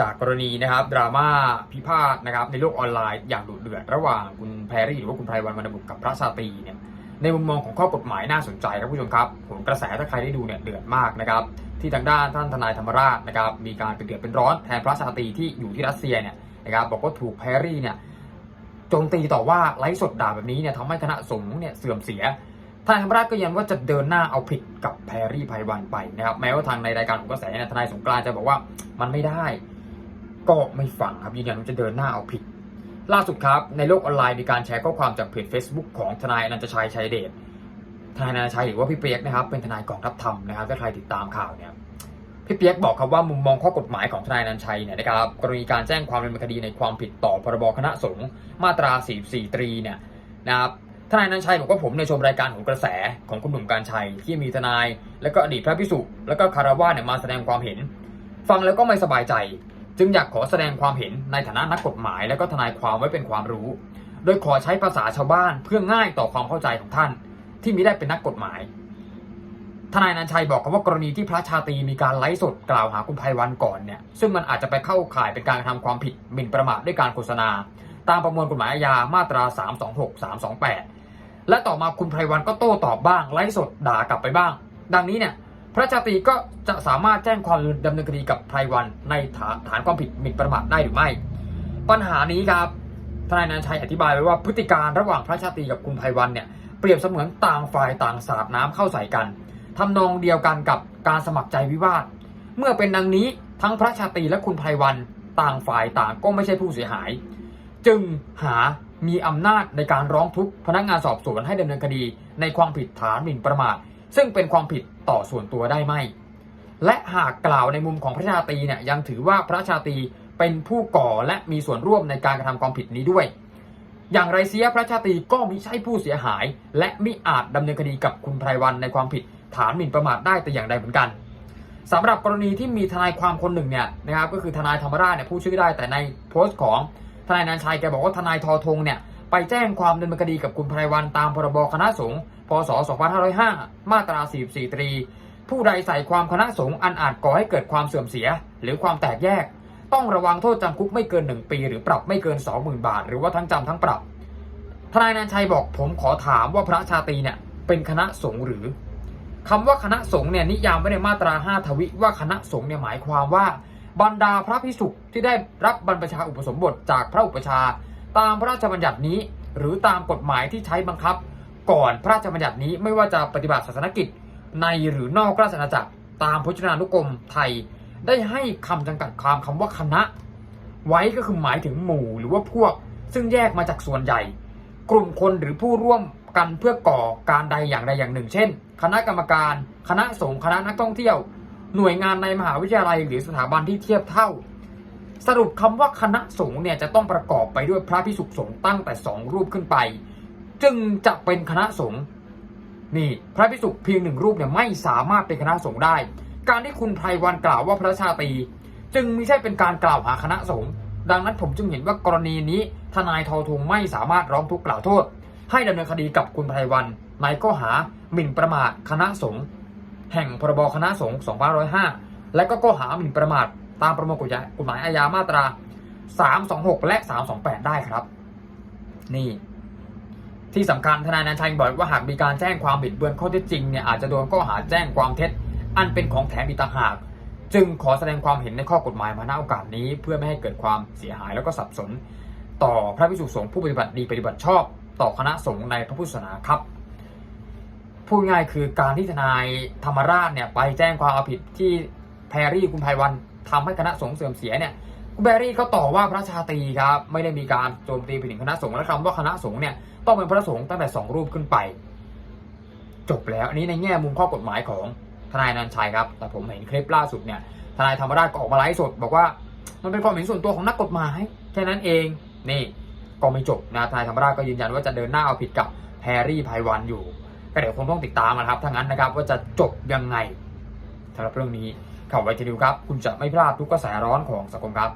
จากกรณีนะครับดราม่าพิพาทนะครับในโลกออนไลน์อย่างดุเดือด ระหว่างคุณแพรรี่หรือว่าคุณไพรวันวรรณบุตรกับพระชาตรีเนี่ยในมุมมองของข้อกฎหมายน่าสนใจครับผู้ชมครับผลกระแสถ้าใครได้ดูเนี่ยเดือดมากนะครับที่ทางด้านท่านทนายธรรมราชนะครับมีการเป็นเดือดเป็นร้อนแทนพระชาตรีที่อยู่ที่รัสเซียเนี่ยนะครับบอกว่าถูกแพรรี่เนี่ยโจมตีต่อว่าไลฟ์สดด่าแบบนี้เนี่ยทำให้คณะสงฆ์เนี่ยเสื่อมเสียทนายธรรมราชก็ยันว่าจะเดินหน้าเอาผิดกับแพรรี่ไพวันไปนะครับแม้ว่าทางในรายการของกระแสเนี่ยทนายสงกรานจะบอกว่ามันไม่ได้ ก็ไม่ฟังครับยืนยันว่าจะเดินหน้าเอาผิด ล่าสุดครับในโลกออนไลน์มีการแชร์ข้อความจากเพจ Facebook ของทนายอนันตชัยชัยเดชทนายอนันตชัยหรือว่าพี่เปียกนะครับเป็นทนายกองทัพธรรมนะครับถ้าใครติดตามข่าวเนี่ยพี่เปียกบอกครับว่ามุมมองข้อกฎหมายของทนายอนันตชัยเนี่ยนะครับกรณีการแจ้งความดำเนินคดีในความผิดต่อพรบคณะสงฆ์มาตรา 44 ตรีเนี่ยนะครับทนายอนันตชัยบอกว่าผมในชมรายการของกระแสของคุณหนุ่มการชัย ที่มีทนาย และก็อดีตพระพิสุแล้วก็คารวะเนี่ยมาแสดงความเห็น ฟังแล้วก็ไม่สบายใจ จึงอยากขอแสดงความเห็นในฐานะนักกฎหมายและก็ทนายความไว้เป็นความรู้ โดยขอใช้ภาษาชาวบ้านเพื่อง่ายต่อความเข้าใจของท่าน ที่มิได้เป็นนักกฎหมาย ทนายนันชัยบอกกับว่ากรณีที่พระชาตรีมีการไลฟ์สดกล่าวหาคุณไพวันก่อนเนี่ย ซึ่งมันอาจจะไปเข้าข่ายเป็นการกระทำความผิดหมิ่นประมาทด้วยการโฆษณา ตามประมวลกฎหมายอาญามาตรา 326 328 และต่อมาคุณไพวันก็โต้ตอบบ้างไลฟ์สดด่ากลับไปบ้าง ดังนี้เนี่ย พระชาตรีก็จะสามารถแจ้งความดำเนินคดีกับไพรวันในฐานฐานความผิดหมิ่นประมาทได้หรือไม่ ปัญหานี้ครับทนายนันชัยอธิบายไว้ว่าพฤติการระหว่างพระชาตรีกับคุณไพรวันเนี่ยเปรียบเสมือนต่างฝ่ายต่างสาดน้ำเข้าใส่กันทำนองเดียวกันกับการสมัครใจวิวาท เมื่อเป็นดังนี้ทั้งพระชาตรีและคุณไพรวันต่างฝ่ายต่างก็ไม่ใช่ผู้เสียหาย จึงหามีอำนาจในการร้องทุกข์พนักงานสอบสวนให้ดำเนินคดี ในความผิดฐานหมิ่นประมาท ซึ่งเป็นความผิดต่อส่วนตัวได้ไหม และหากกล่าวในมุมของพระชาตรีเนี่ยยังถือว่าพระชาตรีเป็นผู้ก่อและมีส่วนร่วมในการกระทำความผิดนี้ด้วย อย่างไรเสียพระชาตรีก็มิใช่ผู้เสียหาย และมิอาจดำเนินคดีกับคุณไพรวันในความผิดฐานหมิ่นประมาทได้แต่อย่างใดเหมือนกันสำหรับกรณีที่มีทนายความคนหนึ่งเนี่ยนะครับก็คือทนายธรรมราชเนี่ยพูดชื่อได้แต่ในโพสต์ของทนายนันชัยแกบอกว่าทนายทอทงเนี่ย ไปแจ้งความดำเนินคดีกับคุณไพรวันตามพรบคณะสงฆ์พศ 2505 มาตรา 44 ตรี ผู้ใดใส่ความคณะสงฆ์อันอาจก่อให้เกิดความเสื่อมเสีย หรือความแตกแยก ต้องระวังโทษจำคุกไม่เกิน 1 ปี หรือปรับไม่เกิน 20,000 บาท หรือว่าทั้งจำทั้งปรับ ทนายนันชัยบอกผมขอถามว่าพระชาตรีเนี่ยเป็นคณะสงฆ์หรือคำว่าคณะสงฆ์เนี่ยนิยามไว้ในมาตรา 5 ทวิว่าคณะสงฆ์เนี่ยหมายความว่าบรรดาพระภิกษุที่ได้รับบรรพชาอุปสมบทจากพระอุปชา ตามพระราชบัญญัตินี้ หรือตามกฎหมายที่ใช้บังคับ ก่อนพระราชบัญญัตินี้ไม่ว่าจะปฏิบัติศาสนกิจ ในหรือนอกราชอาณาจักร ตามพจนานุกรมไทย ได้ให้คำจำกัดความคำว่าคณะ ไว้ก็คือหมายถึงหมู่หรือว่าพวก ซึ่งแยกมาจากส่วนใหญ่ กลุ่มคนหรือผู้ร่วมกันเพื่อก่อการใดอย่างใดอย่างหนึ่ง เช่น คณะกรรมการ คณะสงฆ์คณะนักท่องเที่ยว หน่วยงานในมหาวิทยาลัย หรือสถาบันที่เทียบเท่า สรุปคำว่าคณะสงฆ์เนี่ยจะต้องประกอบไปด้วยพระพิสุสงฆ์ตั้งแต่สองรูปขึ้นไป จึงจะเป็นคณะสงฆ์นี่พระพิสุเพียงหนึ่งรูปเนี่ยไม่สามารถเป็นคณะสงฆ์ได้ การที่คุณไพรวันกล่าวว่าพระชาตรี จึงไม่ใช่เป็นการกล่าวหาคณะสงฆ์ดังนั้นผมจึงเห็นว่ากรณีนี้ทนายทอทงไม่สามารถร้องทุกข์กล่าวโทษ ให้ดำเนินคดีกับคุณไพรวันในข้อหาหมิ่นประมาทคณะสงฆ์แห่งพรบคณะสงฆ์2505และก็ข้อหาหมิ่นประมาท ตามประมวลกฎหมายอาญามาตรา 326 และ 328 ได้ครับ นี่ ที่สำคัญทนายนันชัยบอกว่าหากมีการแจ้งความบิดเบือนข้อเท็จจริงเนี่ยอาจจะโดนข้อหาแจ้งความเท็จ อันเป็นของแถมอีกต่างหาก จึงขอแสดงความเห็นในข้อกฎหมายมาณโอกาสนี้ เพื่อไม่ให้เกิดความเสียหายแล้วก็สับสน ต่อพระภิกษุสงฆ์ผู้ปฏิบัติดีปฏิบัติชอบ ต่อคณะสงฆ์ในพระพุทธศาสนาครับพูดง่ายคือการที่ทนายธรรมราชเนี่ยไปแจ้งความเอาผิดที่แพรรี่คุณไพวัน ทำให้คณะสงฆ์เสื่อมเสียเนี่ยคุณแพรรี่เขาต่อว่าพระชาตรีครับไม่ได้มีการโจมตีไปถึงคณะสงฆ์และคำว่าคณะสงฆ์เนี่ยต้องเป็นพระสงฆ์ตั้งแต่สองรูปขึ้นไป จบแล้วอันนี้ในแง่มุมข้อกฎหมายของทนายนันชัยครับ แต่ผมเห็นคลิปล่าสุดเนี่ยทนายธรรมราชก็ออกมาไลฟ์สด บอกว่ามันเป็นความเห็นส่วนตัวของนักกฎหมายแค่นั้นเองนี่ก็ไม่จบนะทนายธรรมราชก็ยืนยันว่าจะเดินหน้าเอาผิดกับแพรรี่ไพวันอยู่ก็เดี๋ยวคงต้องติดตามนะครับถ้างั้นนะครับว่าจะจบยังไงสำหรับเรื่องนี้ ข่าวไวทีนิวครับ คุณจะไม่พลาดทุกกระแสร้อนของสังคมครับ